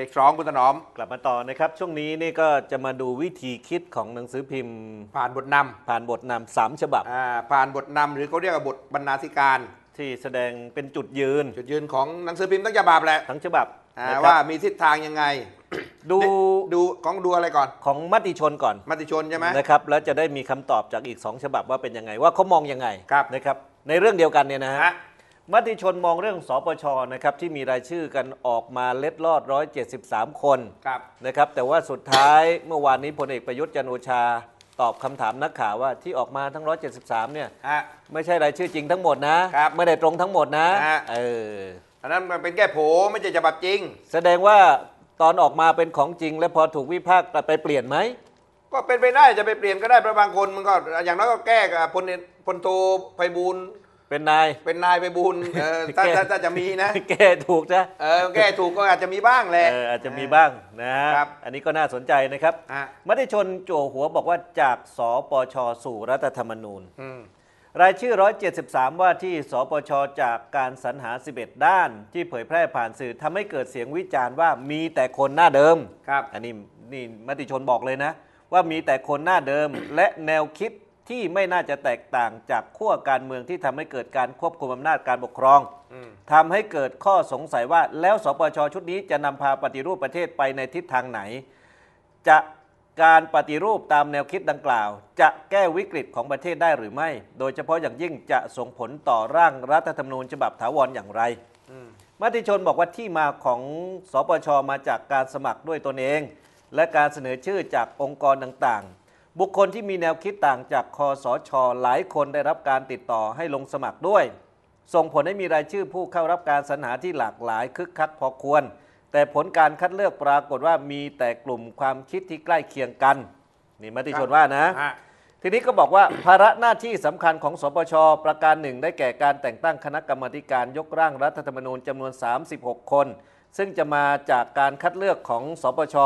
เบรกสองคุณถนอม กลับมาต่อนะครับ ช่วงนี้นี่ก็จะมาดูวิธีคิดของหนังสือพิมพ์ ผ่านบทนผ่านบทนำสามฉบับำอ่าผ่านบทนำหรือเขาเรียกว่าบทบรรณาธิการ ที่แสดงเป็นจุดยืน จุดยืนของหนังสือพิมพ์ทั้งฉบับแหละทั้งฉบับอ่านะครับว่ามีทิศทางยังไง ดูดูของดูอะไรก่อน ของมติชนก่อนมติชนใช่ไหม นะครับแล้วจะได้มีคำตอบจากอีก2ฉบับว่าเป็นยังไงว่าเขามองยังไงครับนะครับในเรื่องเดียวกันเนี่ยนะฮะฮะ มติชนมองเรื่องสปชนะครับที่มีรายชื่อกันออกมาเล็ดลอด 173 คนครับ นะครับ แต่ว่าสุดท้ายเมื่อวานนี้พลเอกประยุทธ์จันทร์โอชา ตอบคำถามนักข่าวว่าที่ออกมาทั้ง 173 เนี่ย ฮะ ไม่ใช่รายชื่อจริงทั้งหมดนะ ครับไม่ได้ตรงทั้งหมดนะฮะ เอออันนั้นมันเป็นแค่โผไม่ใช่ฉบับจริง แสดงว่าตอนออกมาเป็นของจริง และพอถูกวิพากษ์ไปเปลี่ยนไหม ก็เป็นไปได้จะไปเปลี่ยนก็ได้เพราะบางคนมันก็อย่างน้อยก็แก้กับพลเอกพลโทไพบูลย์ เป็นนาย เป็นนายไพบูลย์เออถ้าแก้ถ้าถ้าจะมีนะ แก้ถูกนะเออแก้ถูกก็อาจจะมีบ้างแหละ เอออาจจะมีบ้างนะครับ อันนี้ก็น่าสนใจนะครับฮะ มติชนโจหัวบอกว่าจากสปชสู่รัฐธรรมนูญ อืมรายชื่อ 173 ว่าที่สปชจากการสรรหา 11 ด้าน ที่เผยแพร่ผ่านสื่อทำให้เกิดเสียงวิจารณ์ว่ามีแต่คนหน้าเดิม ครับ อันนี้นี่มติชนบอกเลยนะ ว่ามีแต่คนหน้าเดิม และแนวคิด ที่ไม่น่าจะแตกต่างจากขั้วการเมืองที่ทำให้เกิดการควบคุมอำนาจการปกครองอืมทำให้เกิดข้อสงสัยว่าแล้วสปชชุดนี้จะนำพาปฏิรูปประเทศไปในทิศทางไหน จะการปฏิรูปตามแนวคิดดังกล่าว จะแก้วิกฤตของประเทศได้หรือไม่ โดยเฉพาะอย่างยิ่งจะส่งผลต่อร่างรัฐธรรมนูญฉบับถาวรอย่างไรอืมมติชนบอกว่าที่มาของสปชมาจากการสมัครด้วยตนเอง และการเสนอชื่อจากองค์กรต่างๆ บุคคลที่มีแนวคิดต่างจากคอสชหลายคนได้รับการติดต่อให้ลงสมัครด้วย ส่งผลให้มีรายชื่อผู้เข้ารับการสรรหาที่หลากหลายคึกคักพอควร แต่ผลการคัดเลือกปรากฏว่ามีแต่กลุ่มความคิดที่ใกล้เคียงกัน นี่มติชนว่านะ ฮะทีนี้ก็บอกว่าภาระหน้าที่สำคัญของสปชประการหนึ่งได้แก่การแต่งตั้งคณะกรรมาธิการยกร่างรัฐธรรมนูญจำนวน 36 คน ซึ่งจะมาจากการคัดเลือกของสปช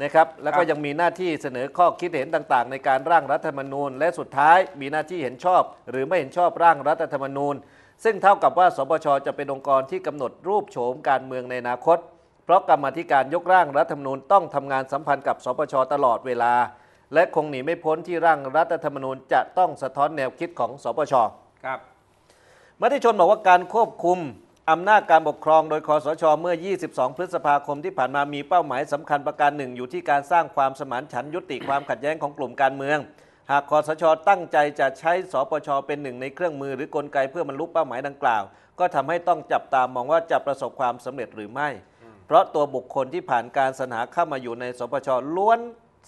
นะครับแล้วก็ยังมีหน้าที่เสนอข้อคิดเห็นต่างๆ ในการร่างรัฐธรรมนูญ และสุดท้ายมีหน้าที่เห็นชอบ หรือไม่เห็นชอบร่างรัฐธรรมนูญ ซึ่งเท่ากับว่า สปชจะเป็นองค์กรที่กำหนดรูปโฉมการเมืองในอนาคต เพราะกรรมาธิการยกร่างรัฐธรรมนูญต้องทำงานสัมพันธ์กับ สปชตลอดเวลา และคงหนีไม่พ้นที่ร่างรัฐธรรมนูญจะต้องสะท้อนแนวคิดของ สปชครับมติชนบอกว่าการควบคุม อำนาจการปกครองโดยคอสช เมื่อ 22 พฤษภาคมที่ผ่านมามีเป้าหมายสำคัญประการหนึ่ง อยู่ที่การสร้างความสมานฉันท์ยุติความขัดแย้งของกลุ่มการเมือง หากคอสช ตั้งใจจะใช้สปชเป็นหนึ่งในเครื่องมือหรือกลไกเพื่อบรรลุเป้าหมายดังกล่าว ก็ทำให้ต้องจับตามองว่าจะประสบความสำเร็จหรือไม่ เพราะตัวบุคคลที่ผ่านการสรรหาเข้ามาอยู่ในสปชล้วน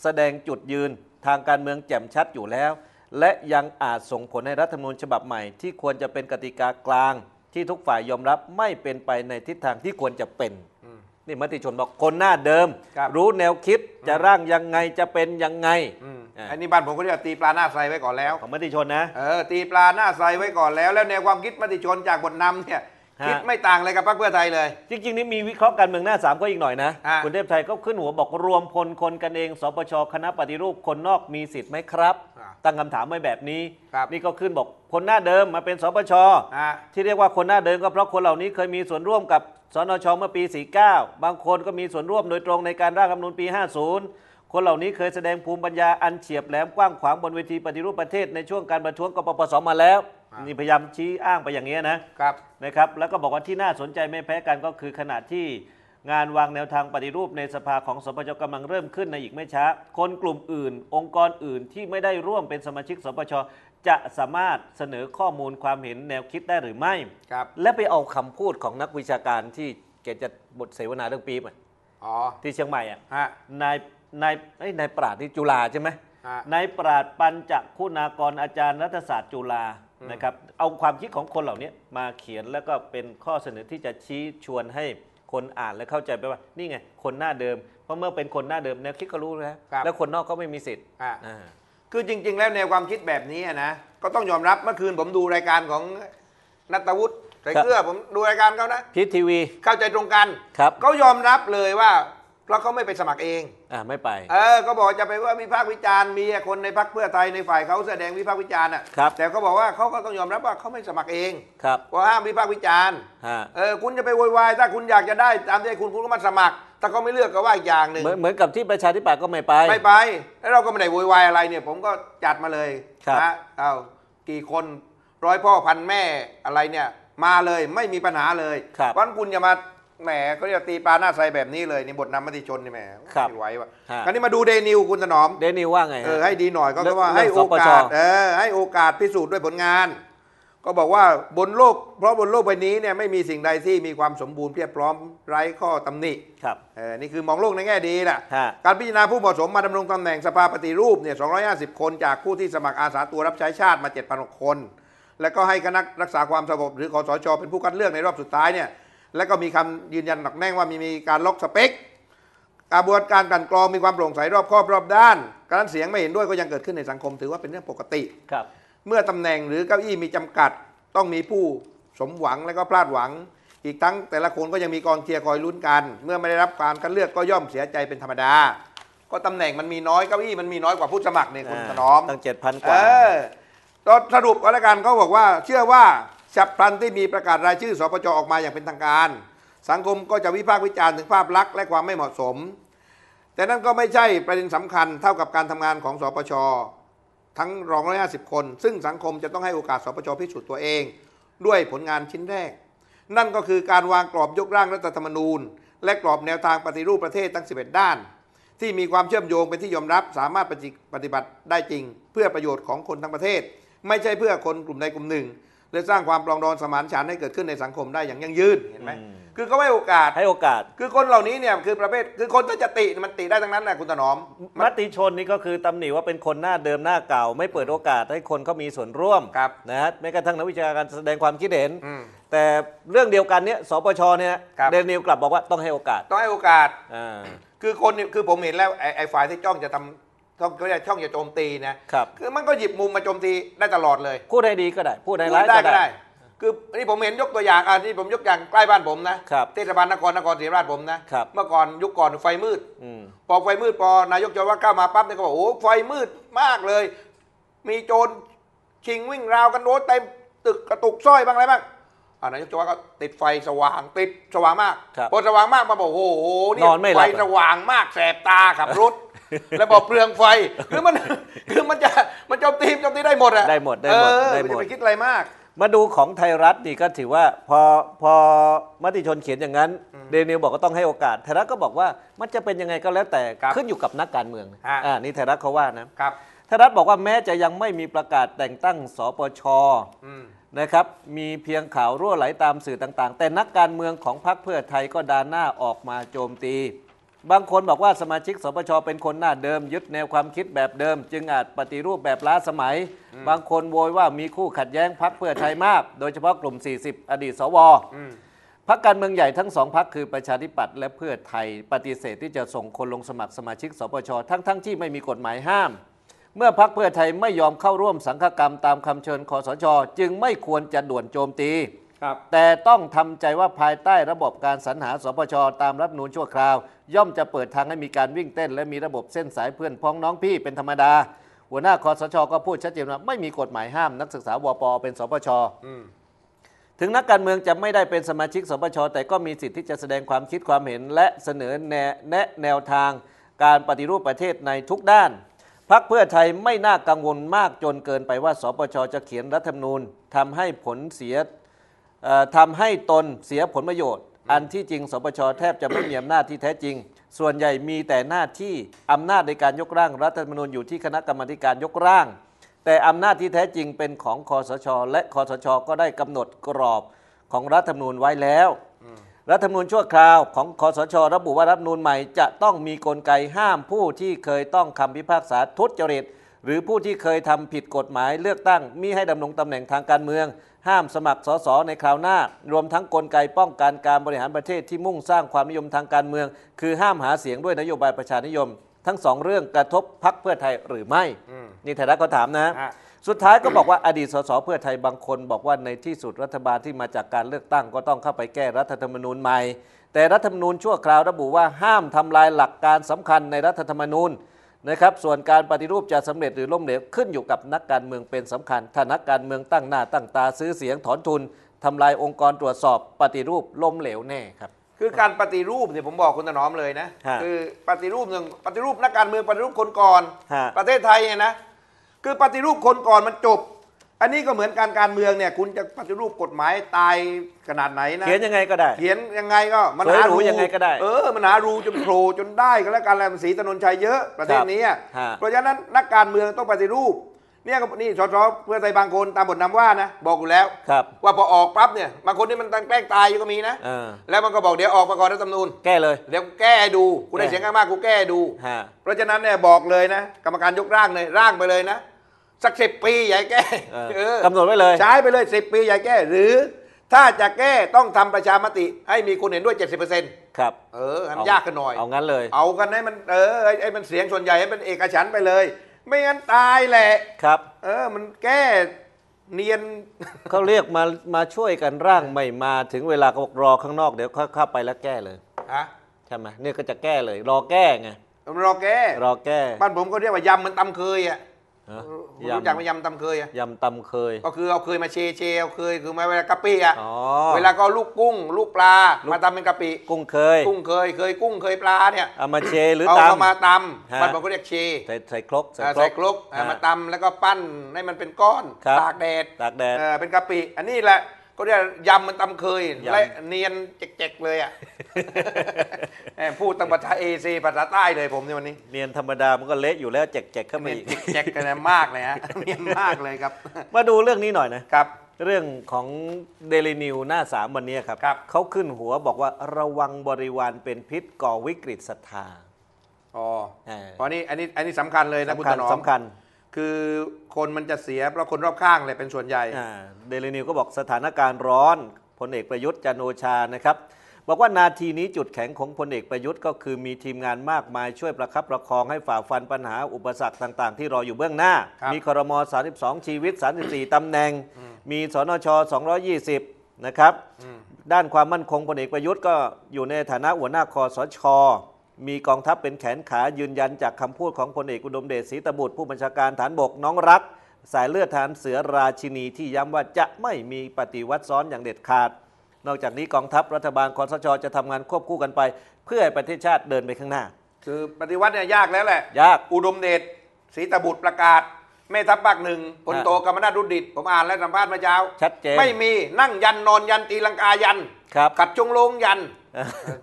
แสดงจุดยืน ทางการเมืองแจ่มชัดอยู่แล้ว และยังอาจส่งผลให้รัฐธรรมนูญฉบับใหม่ ที่ควรจะเป็นกติกากลาง ที่ทุกฝ่ายยอมรับไม่เป็นไปในทิศทางที่ควรจะเป็นอืมนี่มติชนบอกคนหน้าเดิมครับรู้แนวคิดจะร่างยังไงจะเป็นยังไงอืมอ่าอันนี้บ้านผมก็เรียกว่าตีปลาหน้าใสไว้ก่อนแล้ว ของมติชนนะ เออตีปลาหน้าใสไว้ก่อนแล้ว แล้วแนวความคิดมติชนจากบทนำเนี่ยฮะ คิดไม่ต่างเลยกับพรรคเพื่อไทยเลย จริง ๆ นี่มีวิเคราะห์การเมืองหน้าสามก็อีกหน่อยนะ ฮะ คุณเทพไทยก็ขึ้นหัวบอกรวมพลคนกันเองสปชคณะปฏิรูปคนนอกมีสิทธิ์ไหมครับ อ่า ตั้งคำถามไว้แบบนี้ ครับ นี่ก็ขึ้นบอกคนหน้าเดิมมาเป็นสปชอ่าที่เรียกว่าคนหน้าเดิมก็เพราะคนเหล่านี้เคยมีส่วนร่วมกับสนชเมื่อปี 49 บางคนก็มีส่วนร่วมโดยตรงในการร่างรัฐธรรมนูญปี 50 คนเหล่านี้เคยแสดงภูมิปัญญาอันเฉียบแหลมกว้างขวางบนเวทีปฏิรูปประเทศในช่วงการประท้วงกปปสมาแล้วอ่า นี่นี่พยายามชี้อ้างไปอย่างนี้ยนะครับนะครับ แล้วก็บอกว่าที่น่าสนใจไม่แพ้กันก็คือขณะที่งานวางแนวทางปฏิรูปในสภาของสปชกำลังเริ่มขึ้นในอีกไม่ช้า คนกลุ่มอื่น องค์กรอื่นที่ไม่ได้ร่วมเป็นสมาชิก สปชจะสามารถเสนอข้อมูลความเห็นแนวคิดได้หรือไม่ครับและไปเอาคำพูดของนักวิชาการที่แกจะบทเสวนาเรื่องปี๊บอะอ๋อที่เชียงใหม่อะฮะนายนายเอ้ยนายปราดที่จุฬาใช่ไหมฮะนายปราดปัญจคุณากรอาจารย์รัฐศาสตร์จุฬาอืม นะครับเอาความคิดของคนเหล่านี้มาเขียนแล้วก็เป็นข้อเสนอที่จะชี้ชวนให้คนอ่านและเข้าใจไปว่านี่ไงคนหน้าเดิม เพราะเมื่อเป็นคนหน้าเดิมแนวคิดก็รู้แล้วครับ แล้วคนนอกก็ไม่มีสิทธิ์อ่าอ่า คือจริง ๆ แล้วแนวความคิดแบบนี้อะนะก็ต้องยอมรับเมื่อคืนผมดูรายการของนัตวุฒิใส่เกลือผมดูรายการเขานะ พีทีวีเข้าใจตรงกัน ครับ เขายอมรับเลยว่า เพราะเขาไม่ไปสมัครเอง อ่าไม่ไป เออก็บอกจะไปว่าวิพากษ์วิจารณ์มีคนในพรรคเพื่อไทยในฝ่ายเขาแสดงวิพากษ์วิจารณ์อะครับแต่เขาบอกว่าเขาก็ต้องยอมรับว่าเขาไม่สมัครเองครับว่าห้ามวิพากษ์วิจารณ์ฮะ เออคุณจะไปโวยวายถ้าคุณอยากจะได้ตามใจคุณคุณก็มาสมัคร ถ้าเขาไม่เลือกก็ว่าอีกอย่างหนึ่งเหมือนเหมือนกับที่ประชาธิปัตย์ก็ไม่ไป ไม่ไปแล้วเราก็ไม่ได้โวยวายอะไรเนี่ย ผมก็จัดมาเลยครับ นะเอากี่คนร้อยพ่อพันแม่อะไรเนี่ย มาเลยไม่มีปัญหาเลยครับ วันคุณอย่ามา แหมเขาเรียกตีปลาหน้าใสแบบนี้เลยในบทนำมติชนนี่แหมครับไม่ไหวว่ะฮะคราวนี้มาดูเดนิวคุณถนอม เดนิวว่าไงฮะ เออให้ดีหน่อยก็เรื่คือองว่าเรื่ให้องโอกาสสปชเออให้โอกาสพิสูจน์ด้วยผลงาน ก็บอกว่าบนโลก เพราะบนโลกใบนี้เนี่ยไม่มีสิ่งใดที่มีความสมบูรณ์เพียบพร้อมไร้ข้อตำหนิครับ เออนี่คือมองโลกในแง่ดีนะฮะ การพิจารณาผู้เหมาะสมมาดำรงตำแหน่งสภาปฏิรูปเนี่ย250 คนจากผู้ที่สมัครอาสาตัวรับใช้ชาติมา7,000คน แล้วก็ให้คณะรักษาความสงบหรือคอสชเป็นผู้คัดเลือกในรอบสุดท้ายเนี่ย แล้วก็มีคำยืนยันหนักแน่นว่ามีมีการล็อกสเปคกระบวนการกลันกรองมีความโปร่งใสรอบคอบรอบด้านการเสียงไม่เห็นด้วยก็ยังเกิดขึ้นในสังคมถือว่าเป็นเรื่องปกติครับเมื่อตำแหน่งหรือเก้าอี้มีจำกัด ต้องมีผู้สมหวังและก็พลาดหวัง อีกทั้งแต่ละคนก็ยังมีกองเชียร์คอยลุ้นกัน เมื่อไม่ได้รับการคัดเลือกก็ย่อมเสียใจเป็นธรรมดา ก็ตำแหน่งมันมีน้อยเก้าอี้มันมีน้อยกว่าผู้สมัครเนี่ยคุณถนอมตั้งเจ็ดพันกเอว่าอตอนสรุปก็แล้วกันเขาบอกว่าเชื่อว่า ฉับพลันที่มีประกาศรายชื่อสปจออกมาอย่างเป็นทางการ สังคมก็จะวิพากษ์วิจารณ์ถึงภาพลักษณ์และความไม่เหมาะสม แต่นั่นก็ไม่ใช่ประเด็นสำคัญเท่ากับการทำงานของสปชทั้งรองร้อยห้าสิบคน ซึ่งสังคมจะต้องให้โอกาสสปชพิสูจน์ตัวเอง ด้วยผลงานชิ้นแรก นั่นก็คือการวางกรอบยกร่างรัฐธรรมนูญ และกรอบแนวทางปฏิรูปประเทศทั้ง 11 ด้าน ที่มีความเชื่อมโยงเป็นที่ยอมรับสามารถปฏิบัติได้จริง เพื่อประโยชน์ของคนทั้งประเทศ ไม่ใช่เพื่อคนกลุ่มใดกลุ่มหนึ่ง และสร้างความปรองดองสมานฉันท์ให้เกิดขึ้นในสังคมได้อย่างยั่งยืนเห็นไหมอืม คือเขาให้โอกาส ให้โอกาส คือคนเหล่านี้เนี่ยคือประเภทคือคนถ้าจะติมันติได้ทั้งนั้นแหละคุณถนอม มติชนนี่ก็คือตำหนิว่าเป็นคนหน้าเดิมหน้าเก่า ไม่เปิดโอกาสให้คนเขามีส่วนร่วมครับนะฮะแม้กระทั่งนักวิชาการแสดงความคิดเห็น อืมแต่เรื่องเดียวกันเนี้ยสปชเนี่ยครับ เดนิวกลับบอกว่าต้องให้โอกาสต้องให้โอกาส อ่า คือคนเนี่ยคือผมเห็นแล้วไอ้ไอ้ฝ่ายที่จ้องจะทำ ต้องเขาเรียกช่องจะโจมตีนะครับคือมันก็หยิบมุมมาโจมตีได้ตลอดเลยพูดให้ดีก็ได้ พูดให้พูร้าดยได้ก็ก็ได้ได้ คืออันนี้ผมเห็นยกตัวอย่างอะที่ผมยกอย่างใกล้บ้านผมนะครับเทศบาลนครนครศรีธรรมราชผมนะครับเมื่อก่อนยุคก่อนไฟมืดอืมพอไฟมืดพอนายกจว่าก้าวมาปั๊บเนี่ยก็บอกโอ้ไฟมืดมากเลย มีโจรชิงวิ่งราวกันโน้ตเต็มตึกกระตุกสร้อยบ้างอะไรบ้างอ่านายกจว่าก็ติดไฟสว่างติดสว่างมากครับพอสว่างมากมาบอกโอ้โหนี่นอนไม่หลัไฟบอะสว่างมากแสบตาขับรถ แล้วบอกเปลืองไฟคือมันคือมันจะมันโจมตีโจมตีได้หมดอะได้หมดได้หมดเออได้หมดจะไปคิดอะไรมาก มาดูของไทยรัฐนี่ก็ถือว่าพอพอมติชนเขียนอย่างนั้น เดนิวบอกก็ต้องให้โอกาสไทยรัฐก็บอกว่ามันจะเป็นยังไงก็แล้วแต่ครับขึ้นอยู่กับนักการเมืองฮะอ่านี่ไทยรัฐเขาว่านะครับไทยรัฐบอกว่าแม้จะยังไม่มีประกาศแต่งตั้งสปชอืมนะครับมีเพียงข่าวรั่วไหลตามสื่อต่างๆ แต่นักการเมืองของพรรคเพื่อไทยก็ดานหน้าออกมาโจมตี บางคนบอกว่าสมาชิกสปชเป็นคนหน้าเดิม ยึดแนวความคิดแบบเดิม จึงอาจปฏิรูปแบบล้าสมัย บางคนโวยว่ามีคู่ขัดแย้งพรรคเพื่อไทยมาก โดยเฉพาะกลุ่ม 40 อดีตสวอืมพักการเมืองใหญ่ทั้งสองพักคือประชาธิปัตย์และเพื่อไทยปฏิเสธที่จะส่งคนลงสมัครสมาชิกสปชทั้งๆที่ไม่มีกฎหมายห้าม เมื่อพักเพื่อไทยไม่ยอมเข้าร่วมสังฆกรรมตามคำเชิญคอสช จึงไม่ควรจะด่วนโจมตี ครับแต่ต้องทำใจว่าภายใต้ระบบการสรรหาสปชตามรัฐธรรมนูญชั่วคราว ย่อมจะเปิดทางให้มีการวิ่งเต้น และมีระบบเส้นสายเพื่อนพ้องน้องพี่เป็นธรรมดา หัวหน้าคอสชก็พูดชัดเจนว่าไม่มีกฎหมายห้ามนักศึกษาวปเป็นสปชถึงนักการเมืองจะไม่ได้เป็นสมาชิกสปชแต่ก็มีสิทธิ์ที่จะแสดงความคิดความเห็น และเสนอแนะแนะแนวทางการปฏิรูปประเทศในทุกด้านพักเพื่อไทยไม่น่ากังวลมากจนเกินไปว่า สปชจะเขียนรัฐธรรมนูญทำให้ผลเสีย ทำให้ตนเสียผลประโยชน์ อันที่จริงสปชแทบจะไม่มีอำนาจที่แท้จริง ส่วนใหญ่มีแต่หน้าที่อำนาจในการยกร่างรัฐธรรมนูญอยู่ที่คณะกรรมาธิการยกร่าง แต่อำนาจที่แท้จริงเป็นของคอสช และคอสช ก็ได้กำหนดกรอบของรัฐธรรมนูญไว้แล้วรัฐธรรมนูญชั่วคราวของคอสช ระบุว่ารัฐธรรมนูญใหม่จะต้องมีกลไกห้ามผู้ที่เคยต้องคำพิพากษาทุจริต หรือผู้ที่เคยทำผิดกฎหมายเลือกตั้งมิให้ดำรงตำแหน่งทางการเมือง ห้ามสมัครสสในคราวหน้า รวมทั้งกลไกป้องกันการบริหารประเทศที่มุ่งสร้างความนิยมทางการเมือง คือห้ามหาเสียงด้วยนโยบายประชานิยม ทั้งสองเรื่องกระทบพักเพื่อไทยหรือไม่อืมนี่ไทยรัฐก็ถามนะฮะสุดท้ายก็บอกว่าอดีตสสเพื่อไทยบางคน บอกว่าในที่สุดรัฐบาลที่มาจากการเลือกตั้งก็ต้องเข้าไปแก้รัฐธรรมนูญใหม่ แต่รัฐธรรมนูญชั่วคราวระบุว่าห้ามทำลายหลักการสำคัญในรัฐธรรมนูญ นะครับส่วนการปฏิรูปจะสำเร็จหรือล้มเหลวขึ้นอยู่กับนักการเมืองเป็นสำคัญถ้านักการเมืองตั้งหน้าตั้งตาซื้อเสียงถอนทุนทำลายองค์กรตรวจสอบปฏิรูปล้มเหลวแน่ครับคือการปฏิรูปเนี่ยผมบอกคุณถนอมเลยนะฮะคือปฏิรูปหนึ่งปฏิรูปนักการเมืองปฏิรูปคนก่อนฮะประเทศไทยเนี่ยนะคือปฏิรูปคนก่อนมันจบ อันนี้ก็เหมือนการการเมืองเนี่ย คุณจะปฏิรูปกฎหมายตายขนาดไหนนะเขียนยังไงก็ได้ เขียนยังไงก็มันสวยหาหรูรูยังไงก็ได้ เออมันหารูจนโผล่จนได้ก็แล้วกันแหละมันสีถนนชัยเยอะประเทศนี้อะฮะเพราะฉะนั้นนักการเมืองต้องปฏิรูปเนี่ยก็นี่สสเพื่อไทยบางคนตามบทนำว่านะ บอกอยู่แล้วครับว่าพอออกปั๊บเนี่ยบางคนที่มันตั้งแกล้งตายอยู่ก็มีนะเออแล้วมันก็บอกเดี๋ยวออกมาก่อนรัฐธรรมนูญแก้เลยเดี๋ยวแก้ให้ดูกูได้แก้เสียงข้างมากกูแก้ให้ดูฮะเพราะฉะนั้นเนี่ยบอกเลยนะ กรรมการยกร่างเลยร่างไปเลยนะ สักสิบปีอย่าให้แก้เออเออกำหนดไว้เลย ใช้ไปเลยสิบปีอย่าให้แก้ หรือถ้าจะแก้ต้องทำประชามติ ให้มีคนเห็นด้วย 70%ครับเออให้มันยากกันหน่อย เอางั้นเลย เอากันให้มันเออไอ้ไอ้มันเสียงส่วนใหญ่ให้เป็นเอกฉันท์ไปเลย ไม่งั้นตายแหละ ครับ เออ มันแก้เนียน เขาเรียกมามาช่วยกันร่างไม่มาถึงเวลาก็บอกรอข้างนอกเดี๋ยวเข้าเข้าไปแล้วแก้เลย ฮะใช่ไหมเนี่ยก็จะแก้เลย รอแก้ไงมันรอแก้ รอแก้ บ้านผมก็เรียกว่ายำมันตำเคยอะ ฮะรู้จักไหมยำตำเคยอะยำตำเคย ก็คือเอาเคยมาเชเชเอาเคยคือมาเวลากะปิอะอ๋อ เวลาก็เอาลูกกุ้ง ลูกปลาลูกมาตำเป็นกะปิกุ้งเคยกุ้งเคยเคยกุ้งเคยปลาเนี่ยเอามาเชหรือเอาตเอามาตฮะำบ้านผมก็เรียกเชำใส่ใส่ครกอ่าใส่ครกฮะอ่ามาตำแล้วก็ปั้นให้มันเป็นก้อนครับ ตากแดดตากแดด เออเป็นกะปิ อันนี้แหละ ก็เรียกยำมันตำเคยยำ และเนียนเจ๊กๆเลยอะ แหมพูดตั้งภาษาเอซีภาษาใต้เลยผมในวันนี้เนียนธรรมดามันก็เละอยู่แล้วแจกๆเข้าไปเนียนอีก เจ๊กๆกันนะมากเลยฮะ เนียนมากเลยครับ มาดูเรื่องนี้หน่อยนะ ครับ เรื่องของเดลินิวหน้าสามวันนี้ครับ ครับ เขาขึ้นหัวบอกว่าระวังบริวารเป็นพิษก่อวิกฤตศรัทธา อ๋อเออเพราะนี่อันนี้อันนี้สำคัญเลยนะคุณสำคัถญนอมสำคัญ คือคนมันจะเสียเพราะคนรอบข้างเลยเป็นส่วนใหญ่เดลินิวก็บอกสถานการณ์ร้อนพลเอกประยุทธ์จันทร์โอชานะครับบอกว่านาทีนี้จุดแข็งของพลเอกประยุทธ์ก็คือมีทีมงานมากมายช่วยประคับประคองให้ฝ่าฟันปัญหาอุปสรรคต่าง ๆ ที่รออยู่เบื้องหน้าครับมีครม 32 ชีวิต 34ตำแหน่ง มีสนช 220 นะครับ ด้านความมั่นคงพลเอกประยุทธ์ก็อยู่ในฐานะหัวหน้าคอสช มีกองทัพเป็นแขนขายืนยันจากคำพูดของพลเอกอุดมเดชศรีตบุตรผู้บัญชาการฐานบกน้องรัก สายเลือดฐานเสือราชินีที่ย้ำว่าจะไม่มีปฏิวัติซ้อนอย่างเด็ดขาด นอกจากนี้กองทัพรัฐบาลคอสชจะทำงานควบคู่กันไป เพื่อให้ประเทศชาติเดินไปข้างหน้า คือปฏิวัติเนี่ยยากแล้วแหละยากอุดมเดชศรีตบุตรประกาศแม่ทัพภาคหนึ่งพลโตกรรมนาถรุดดิตผมอ่านและสัมภาษณ์เมื่อเช้าชัดเจนไม่มีนั่งยันนอนยันตีลังกายันครับขัดจงโลงยันเออ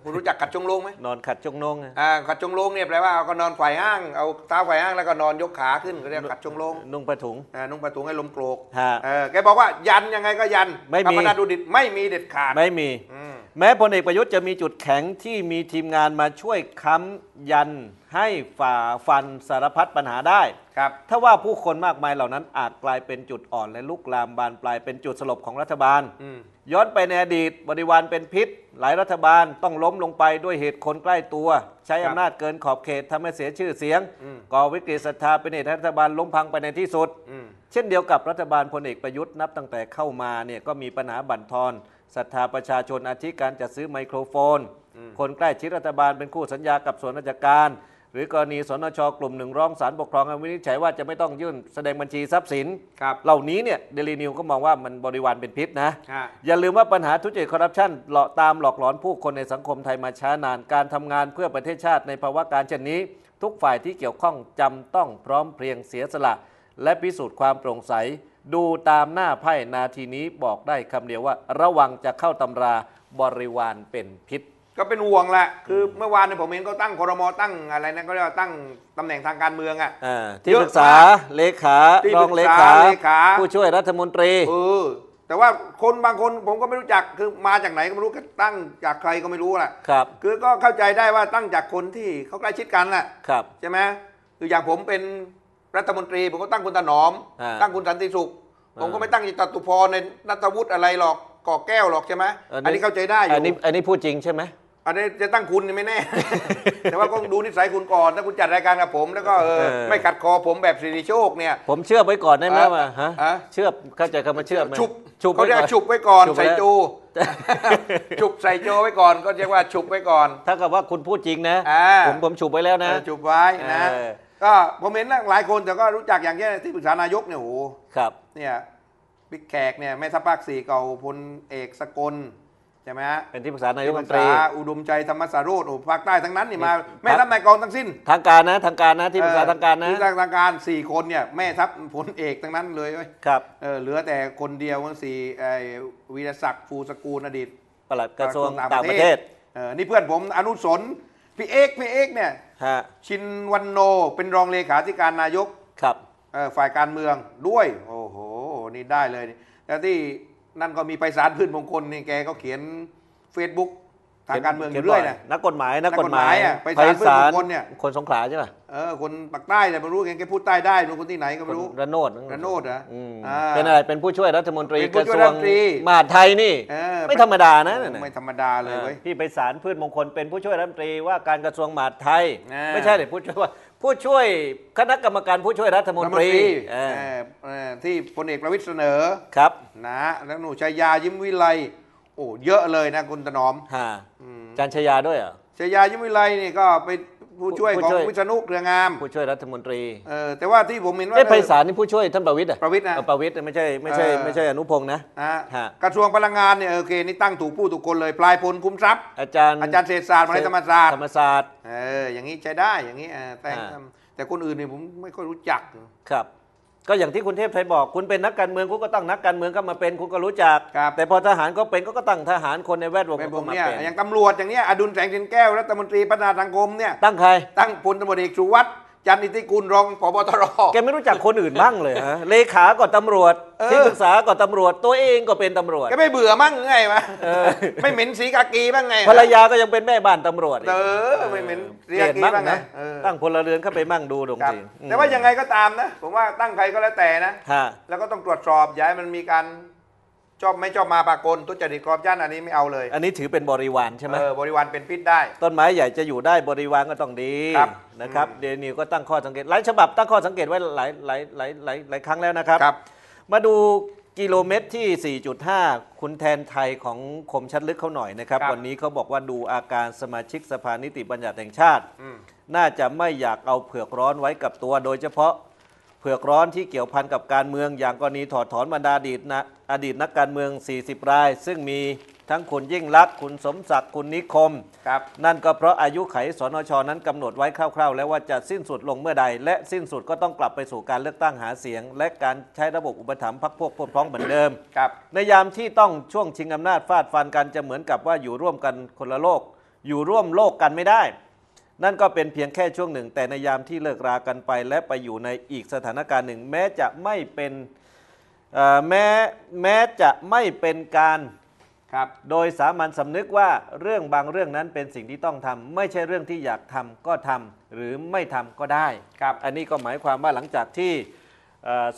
คุณรู้จักขัดจงโลงไหมนอนขัดจงนงไงอ่าขัดจงโลงเนี่ยแปลว่าเอาก็นอนไขว่ห้างเอาเท้าไขว่ห้างแล้วก็นอนยกขาขึ้นก็เรียกขัดจงโลงนุ่งผ้าถุงอ่านุ่งผ้าถุงให้ลมโกรกฮะเออแกบอกว่ายันยังไงก็ยันไม่มีกรรมนาถรุดดิตไม่มีเด็ดขาดไม่มีอืม แม้พลเอกประยุทธ์จะมีจุดแข็งที่มีทีมงานมาช่วยค้ำยันให้ฝ่าฟันสารพัดปัญหาได้ครับถ้าว่าผู้คนมากมายเหล่านั้นอาจกลายเป็นจุดอ่อนและลุกลามบานปลายเป็นจุดสลบของรัฐบาลอืมย้อนไปในอดีตบริวารเป็นพิษ หลายรัฐบาลต้องล้มลงไปด้วยเหตุคนใกล้ตัว ใช้ครับอำนาจเกินขอบเขตทำให้เสียชื่อเสียงอืมก่อวิกฤตศรัทธาเป็นเหตุให้รัฐบาลล้มพังไปในที่สุดอืมเช่นเดียวกับรัฐบาลพลเอกประยุทธ์นับตั้งแต่เข้ามาเนี่ยก็มีปัญหาบั่นทอน ศรัทธาประชาชนอาทิการจัดซื้อไมโครโฟน คนใกล้ชิดรัฐบาลเป็นคู่สัญญากับส่วนราชการ หรือกรณีสนชกลุ่มหนึ่งร้องศาลปกครองให้วินิจฉัยว่าจะไม่ต้องยื่นแสดงบัญชีทรัพย์สินครับเหล่านี้เนี่ยเดลีนิวก็มองว่ามันบริวารเป็นพิษนะฮะอย่าลืมว่าปัญหาทุจริตคอร์รัปชันหลอกตามหลอกหลอนผู้คนในสังคมไทยมาช้านานการทำงานเพื่อประเทศชาติในภาวะการเช่นนี้ ทุกฝ่ายที่เกี่ยวข้องจำต้องพร้อมเพรียงเสียสละ และพิสูจน์ความโปร่งใส ดูตามหน้าไพ่นาทีนี้บอกได้คำเดียวว่า ระวังจะเข้าตำราบริวารเป็นพิษ ก็เป็นห่วงแหละ คือเมื่อวานเนี่ยผมเห็นเขาตั้งครมตั้งอะไรนะก็เรียกว่าตั้งตำแหน่งทางการเมืองอะ อ่าที่เยอะปรึกษามากเลขาที่รองปรึเลกษาขาเลขา ผู้ช่วยรัฐมนตรี เออ แต่ว่าคนบางคนผมก็ไม่รู้จักคือมาจากไหนก็ไม่รู้ก็ตั้งจากใครก็ไม่รู้แหละครับ คือก็เข้าใจได้ว่าตั้งจากคนที่เขาใกล้ชิดกันแหละครับ ใช่ไหมคืออย่างผมเป็น รัฐมนตรีผมก็ตั้งคุณถนอม อ่าตั้งคุณสันติสุขอ่าผมก็ไม่ตั้งจตุพรในนัตวุฒิอะไรหรอกก่อแก้วหรอกใช่ไหมอันนี้เข้าใจได้อยู่ อันนี้อันนี้พูดจริงใช่ไหม อันนี้จะตั้งคุณนี่ไม่แน่ แต่ว่าก็ดูนิสัยคุณก่อนถ้าคุณจัดรายการกับผม แล้วก็เออเออ ไม่ขัดคอผมแบบสิริโชคเนี่ย ผมเชื่อไว้ก่อนได้ไหมอะว่าฮะอะ เชื่อเข้าใจคำว่าเชื่อไหมฉุบฉุบเขาไว้เรียกก่อน ฉุบไว้ก่อนฉุบไว้ ใส่จู ฉุบใส่โจไว้ก่อนก็เรียกว่าฉุบไว้ก่อน ถ้ากับว่าคุณพูดจริงนะ อ่า ผมผมฉุบไว้แล้วนะ เออฉุบไว้นะ เออ ก็ผมเห็นหลายคนแต่ก็รู้จักอย่างเช่นที่ปรึกษานายกเนี่ยโอ้โหครับ เนี่ยบิ๊กแขกเนี่ยแม่ทัพภาคสี่เก่าพลเอกสกลใช่ไหมฮะเป็นที่ปรึกษานายกรัฐมนที่ตรีปกษาอุดมใจธรรมสาโรธโอ้ภาคใต้ทั้งนั้นนี่มานี่แม่ทัพนายกองทั้งสิ้น ทางการนะทางการนะที่ปรึกษาทางการนะที่ปรึกษทางการสี่คนเนี่ยแม่ทัพพลเอกทั้งนั้นเลยเว้ยครับเออเหลือแต่คนเดียวทั้งสี่ไอ้วีรศักดิ์ฟูสกูลอดีตปลัดกระทรวงกระทรวงต่างประเทศเออนี่เพื่อนผมอนุสนพี่เอกพี่เอกเนี่ย ฮะชินวันโนเป็นรองเลขาธิการนายกครับเอ่อฝ่ายการเมืองด้วย โอ้โห นี่ได้เลยนี่แล้วที่นั่นก็มีไปสารพืชมงคลนี่แกก็เขียน Facebook ทางการเมืองอยู่เรื่อยนะนักกฎหมายนักกฎหนักกฎหมามายยอะไปไพศาลศาลเพื่อนบุคคลเนี่ยคนสงขลาใช่ป่ะเออคนปากใต้แต่ไม่รู้แกพูดใต้ได้เป็นคนที่ไหนก็คไม่นรู้ระโนดระโนดเหรออืมอ่าเป็นอะไรเป็นผู้ช่วยรัฐมนตรีเป็นกผู้ระช่วยทรวงรัฐมนตรีมหาดไทยนี่เออไม่ธรรมดานะนั่นน่ะไม่ธรรมดาเลยเว้ยพี่ไปสารพืชมงคลเป็นผู้ช่วยรัฐมนตรีว่าการกระทรวงมหาดไทยอ่าไม่ใช่เลยผู้ช่วยว่าผู้ช่วยคณะกรรมการผู้ช่วยรัฐมนตรีเออเออเออที่พลเอกประวิตรเสนอครับนะแล้วหนูชัยยายิ้มวิไล โอ้เยอะเลยนะคุณถนอมฮะอืมจันชยาด้วยเหรอชัยยายิ้มวิไลนี่ก็เป็นผู้ช่วยผู้ของช่วย วิษณุเครืองามผู้ช่วยรัฐมนตรีเออแต่ว่าที่ผมเห็นว่า เอ้ไพศาลนี่ผู้ช่วยท่านประวิตรอะประวิตรนะเออประวิตรไม่ใช่ไม่ใช่เออ ไม่ใช่อนุพงศ์นะ นะฮะ กระทรวงพลังงานเนี่ยโอเคนี่ตั้งถูกผู้ถูกคนเลย ปลายพลคุ้มทรัพย์ อาจารย์อาจารย์เศรษฐศาสตร์มาในธรรมศาสตร์ ธรรมศาสตร์ เอออย่างนี้ใช้ได้อย่างนี้เออแต่อ่า แต่คนอื่นเนี่ยผมไม่ค่อยรู้จัก ครับ ก็อย่างที่คุณเทพไทยบอกคุณเป็นนักการเมืองคุณก็ตั้งนักการเมืองก็มาเป็นคุณก็รู้จัก ครับ แต่พอทหารก็เป็นก็ตั้งทหารคนในแวดวงเป็นผก็มมาเนี่ยเป็นอย่างตำรวจอย่างเนี้ยอดุลแสงสินแก้วรัฐมนตรีพัฒนาสังคมเนี่ยตั้งใคร ตั้งพลตำรวจเอกสุวัสด์ จันทร์อิทธิกุลรองผบตร แกไม่รู้จักคนอื่นบ้างเลยฮะ เลขาก็ตำรวจ เออ ที่ปรึกษาก็ตำรวจ ตัวเองก็เป็นตำรวจ แกไม่เบื่อมั่งไงวะไม่เหม็นสีกากีบ้างไงภรรยาก็ยังเป็นแม่บ้านตำรวจกเออไม่เหม็นสีเปลี่กายนกีบ้างบ้างไงนะเออตั้งพลเรือนเข้าไปมั่งดูตรงครับจริงอืมแต่ว่ายังไงก็ตามนะ ผมว่าตั้งใครก็แล้วแต่นะ ฮะ แล้วก็ต้องตรวจสอบอย่าให้มันมีการ ชอบไม่ชอบมาปากลทุจริตคอร์รัปชันอันนี้ไม่เอาเลยอันนี้ถือเป็นบริวารใช่ไหมเออบริวารเป็นพิษได้ ต้นไม้ใหญ่จะอยู่ได้บริวารก็ต้องดีครับนะครับอืมเดนิวก็ตั้งข้อสังเกตหลายฉบับตั้งข้อสังเกตไว้หลายหลายหลายหลายหลายครั้งแล้วนะครับ ครับ มาดูกิโลเมตรที่ 4.5 คุณแทนไทยของคมชัดลึกเขาหน่อยนะครับ ครับวันนี้เขาบอกว่าดูอาการสมาชิกสภานิติบัญญัติแห่งชาติ อืม น่าจะไม่อยากเอาเผือกร้อนไว้กับตัว โดยเฉพาะ เผือกร้อนที่เกี่ยวพันกับการเมือง อย่างกรณีถอดถอนบรรดาอดีตนะอดีตนักการเมือง 40 ราย ซึ่งมีทั้งคุณยิ่งลักษณ์คุณสมศักดิ์คุณนิคม ครับ นั่นก็เพราะอายุไขสนชนั้นกำหนดไว้คร่าวๆ แล้วว่าจะสิ้นสุดลงเมื่อใด และสิ้นสุดก็ต้องกลับไปสู่การเลือกตั้งหาเสียง และการใช้ระบบอุปถัมภ์พรรคพวกพวกพ้องเหมือนเดิม ครับ ในยามที่ต้องช่วงชิงอำนาจฟาดฟันกันจะเหมือนกับว่าอยู่ร่วมกันคนละโลก อยู่ร่วมโลกกันไม่ได้ นั่นก็เป็นเพียงแค่ช่วงหนึ่ง แต่ในยามที่เลิกรากันไป และไปอยู่ในอีกสถานการณ์หนึ่ง แม้จะไม่เป็นเอ่อแม้แม้จะไม่เป็นการครับโดยสามัญสำนึกว่าเรื่องบางเรื่องนั้นเป็นสิ่งที่ต้องทำไม่ใช่เรื่องที่อยากทำก็ทำหรือไม่ทำก็ได้ครับ อันนี้ก็หมายความว่าหลังจากที่เอ่อ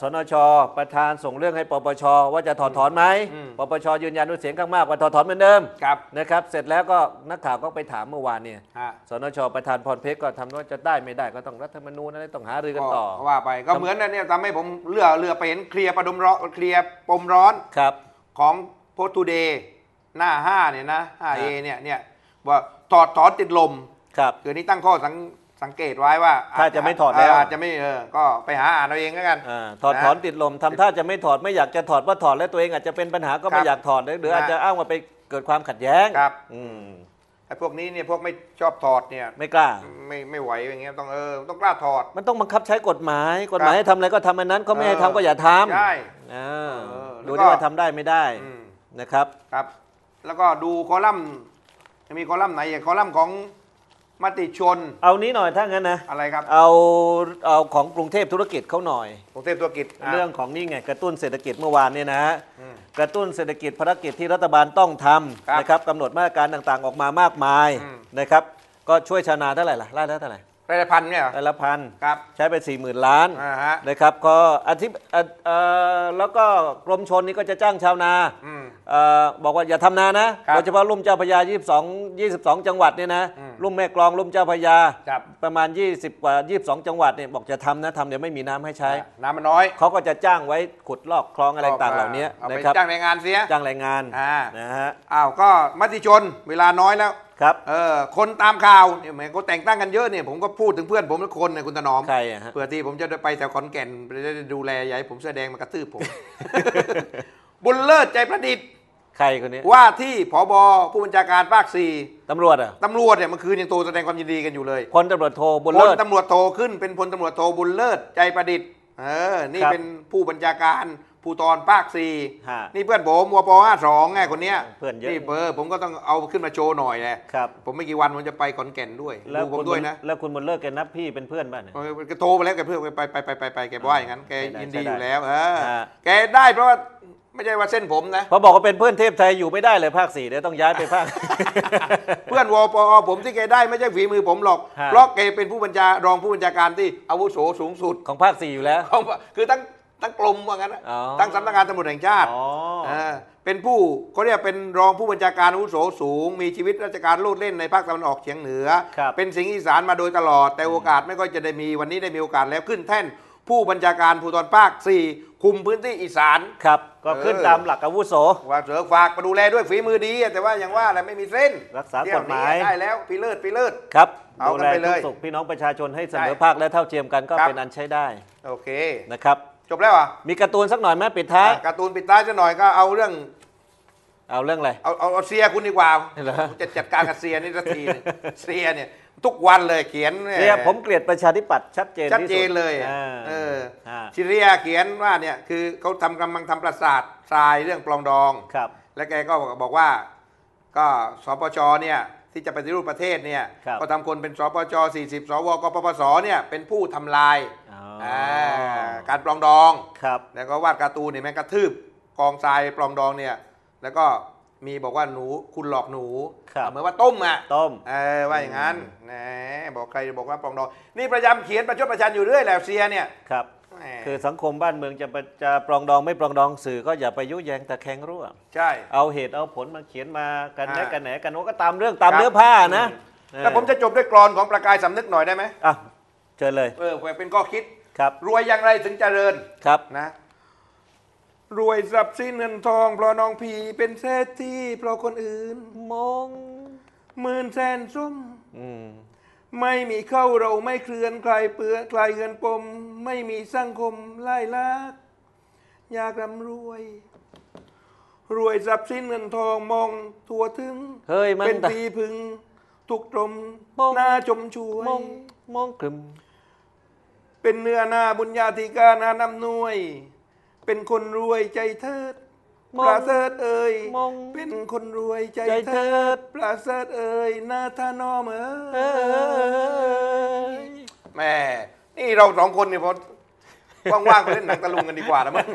สนช ประธานส่งเรื่องให้ปปช ว่าจะถอดถอนไหมอืม ปปช ยืนยันด้วยเสียงข้างมากว่าถอดถอนเหมือนเดิมครับนะครับ เสร็จแล้วก็นักข่าวก็ไปถามเมื่อวานเนี่ย ฮะสนช ประธานพรเพชรก็ทำว่าจะได้ไม่ได้ก็ต้องรัฐธรรมนูญอะไรต้องหารือกันต่อ ก็ว่าไปก็เหมือนนั่นเนี่ยทำให้ผมเลือเลือไปเห็นเคลียร์ประดมร้อนเคลียร์ปมร้อนครับ ของโพสตูเดย์หน้า5เนี่ยนะ 5A ครับเนี่ยเนี่ยว่าถอดถอนติดลมครับ คือนี่ตั้งข้อสัง สังเกตไว้ว่าถ้าจะไม่ถอดแล้ว อาจจะไม่เออก็ไปหาอ่านเอาเองแล้วกันอาถอดถอนติดลมทำท่าจะไม่ถอดไม่อยากจะถอดว่าถอดแล้วตัวเองอาจจะเป็นปัญหาก็ไม่ครับอยากถอดหรือหรือนะอาจจะอ้างว่าไปเกิดความขัดแย้งครับอืมไอ้พวกนี้เนี่ยพวกไม่ชอบถอดเนี่ยไม่กล้าไม่ไม่ไหวอย่างเงี้ยต้องเออต้องกล้าถอด มันต้องบังคับใช้กฎหมายกฎหมายให้ทำอะไรก็ทำอันนั้นเขาไม่ให้ทำก็อย่าทำใช่อ่าเออแล้วดูก็ที่ว่าทำได้ไม่ได้อืมนะครับครับ แล้วก็ดูคอลัมน์จะมีคอลัมน์ไหนอย่างคอลัมน์ของ มติชนเอานี้หน่อยถ้างั้นนะอะไรครับเอาเอาของกรุงเทพธุรกิจเขาหน่อย กรุงเทพธุรกิจะเรื่องของนี่ไงกระตุ้นเศรษฐกิจเมื่อวานเนี่ยนะฮะอืมกระตุ้นเศรษฐกิจภารกิจที่รัฐบาลต้องทครับำนะครับกำหนดมาตรการต่างๆออกมามากมายอืมนะครับ ก็ช่วยชาวนาเท่าไหร่ล่ะไร่ละเท่าไหร่รายละพันเนี่ยเหรอไร่ละพันครับใช้ไป4ี่หมื่นล้านอ่าฮะนะครับก็อาทิตย์เอ่อเอ่อแล้วก็กรมชนนี่ก็จะจ้างชาวนาอืมเอ่อบอกว่าอย่าทำนานะครับโดยเฉพาะลุ่มเจ้าพระยา 22 22 จังหวัดเนี่ยนะอืมลุ่มแม่กลองลุ่มเจ้าพระยาครับประมาณ 20 กว่า 22 จังหวัดเนี่ยบอกจะทำนะทำเดี๋ยวไม่มีน้ำให้ใช้ น้ำมันน้อยเขาก็จะจ้างไว้ขุดลอกคลองอะไรต่างๆเหล่านี้เอาไปนะครับจ้างแรงงานเสียจ้างแรงงานอ่านะฮะอ้าวก็มติชนเวลาน้อยแล้วครับเออคนตามข่าวเนี่ยแหมเขาแต่งตั้งกันเยอะเนี่ยผมก็พูดถึงเพื่อนผมทุกคนเนี่ยคุณถนอมใครอะฮะเพื่อที่ผมจะได้ไปแถวขอนแก่นจะได้ดูแลอยาให้ผมเสื้อแดงมากระตืบผมบุญเลิศใจประดิษฐ์ ใครคนนี้ว่าที่ผบผู้บัญชาการภาคสี่ตำรวจอะตำรวจเนี่ยเมื่อคืนยังโทรแสดงความยินดีกันอยู่เลยพลตำรวจโทบุญพเลิลศตำรวจโทขึ้นเป็นพลตำรวจโทบุญเลิศใจประดิษฐ์เออนี่ครับเป็นผู้บัญชาการภูธรภาคสี่ฮะนี่เพื่อนผมวปห้าสองไงคนเนี้ยเพื่อนเยอะ นี่เบอร์ผมก็ต้องเอาขึ้นมาโชว์หน่อยแหละครับผมไม่กี่วันผมจะไปขอนแก่นด้วยแล้วดูผคุมณด้วยนะ แล้วคุณบุญเลิศแกนับพี่เป็นเพื่อนบ้านเนี่ยเออแกโทรไปแล้วแกเพื่อนไปไปไปไปไปแกบอกว่าอย่างนั้นแกใช่ได้ยินดีใช่ได้อยู่แล้วเออฮะ แกได้เพราะว่า ไม่ใช่ว่าเส้นผมนะ พอบอกว่าเป็นเพื่อนเทพไทยอยู่ไม่ได้เลยภาคสี่เดี๋ยวต้องย้ายไปภาค เพื่อนวปอผมที่แกได้ไม่ใช่ฝีมือผมหรอก ฮะ เพราะแกเป็นผู้บัญชารองผู้บัญชาการที่อาวุโสสูงสุดของภาคสี่อยู่แล้ว ของคือทั้งทั้งกลมว่างั้นนะอ๋อ ทั้งสำนักงานตำรวจแห่งชาติ อ๋อเออเป็นผู้เขาเรียกเป็นรองผู้บัญชาการอาวุโสสูง มีชีวิตราชการโลดเล่นในภาคตะวันออกเฉียงเหนือ ครับ เป็นสิงห์อีสานมาโดยตลอด แต่โอกาสไม่ค่อยจะได้มีวันนี้ได้มีโอกาสแล้วขึ้นแท่น ผู้บัญชาการภูธรภาค 4 คุมพื้นที่อีสาน ครับ ก็ขึ้นเออตามหลักอาวุโส ว่าเสือฝากมาดูแลด้วยฝีมือดีแต่ว่ายังว่าอะไรไม่มีเส้นรักษากฎหมาย เที่วนี้ได้แล้วพี่เลิศพี่เลิศ ครับเอาดูกันแลไปทุเลกยสุขพี่น้องประชาชนให้เสมอใช่ภาคและเท่าเทียมกันก็ครับ เป็นอันใช้ได้โอเค นะครับ จบแล้วเหรอะมีการ์ตูนสักหน่อยไหมปิดท้าย การ์ตูนปิดท้ายจะหน่อยก็เอาเรื่องเอาเรื่องอะไร เอาเอาเอาเซียคุณดีกว่าเหรอจะจัดการกับเซียนี่สักทีหนึ่งเซียเนี่ย ทุกวันเลยเขียนเนี่ยผมเกลียดประชาธิปัตย์ชัดเจนชัดที่เจสุนเลยอ่าเอออ่าชิเรียเขียนว่าเนี่ยคือเขาทำกำลังทำประสาททรายเรื่องปลองดองครับ และแกก็บอกว่า ก็สปชเนี่ยที่จะปฏิรูปประเทศเนี่ยครับก็ทำคนเป็นสปช40 สวกปปสเนี่ยเป็นผู้ทำลายอ๋ออ่าการปลองดองครับแล้วก็วาดการ์ตูนเนี่ยแม่งกระทืบกองทรายปลองดองเนี่ยแล้วก็ มีบอกว่าหนูคุณหลอกหนูครับเหมือนว่าต้มอะต้มเออว่าอย่างนั้นแหมบอกใครบอกว่าปลองดองนี่พยายามเขียนประชดประชันอยู่เรื่อยแหละเซียเนี่ยครับแหมคือสังคมบ้านเมืองจะไปจะปรองดองไม่ปรองดองสื่อก็อย่าไปยุแยงตะแคงรั่วใช่ เอาเหตุเอาผลมาเขียนมากันแนะอ่ากันแหนกันโน้ก็ตามเรื่องตามครับเนื้อผ้านะอืมแล้วผมจะจบด้วยกรอนของประกายสำนึกหน่อยได้ไหมอะเชิญเลยเออเพื่อเป็นข้อคิดครับรวยอย่างไรถึงเจริญครับนะ รวยทรัพย์สินเงินทอง เพราะน้องพีเป็นเศรษฐีเพราะคนอื่นมองหมื่นแสนส้มอืมไม่มีเข้าเราไม่เคลื่อนใครเปื้อใครเงินปม ไม่มีสังคมไล่ลักอยากร่ำรวย รวยทรัพย์สินเงินทองมองทั่วถึง เฮ้ยมันเป็นตะปีพึง ทุกตรมมอง หน้าชมช่วย มองมองกลุ่มเป็นเนื้อหน้าบุญญาธิการนานำนวย เป็นคนรวยใจเทิดมองประเสริฐเอ่ยมองเป็นคนรวยใจใจเทิเทิด ดประเสริฐเอ่ยหน้าท่านอมเอเอ้ยยแม่นี่เราสองคนเนี่ยพอ ว่างๆไปเล่นหนังตะลุงกันดีกว่านะมึง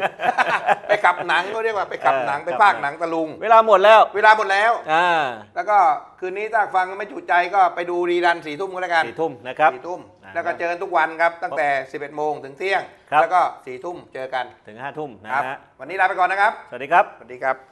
ไปขับหนังเขาเรียกว่าไปขับหนังเออไปขับภาคหหนันังงตะลุง เวลาหมดแล้ว เวลาหมดแล้วอ่าแล้วก็คืนนี้ถ้าฟังไม่จุใจก็ไปดูรีรันสี่ทุ่มก็แล้วกันสี่ทุ่มนะครับสี่ทุ่มอ่าแล้วก็เจอกันทุกวันครับตั้งแต่ 11 โมงถึงเที่ยงครับแล้วก็สี่ทุ่มเจอกันถึงห้าทุ่มนะครับฮะวันนี้ลาไปก่อนนะครับ สวัสดีครับ สวัสดีครับ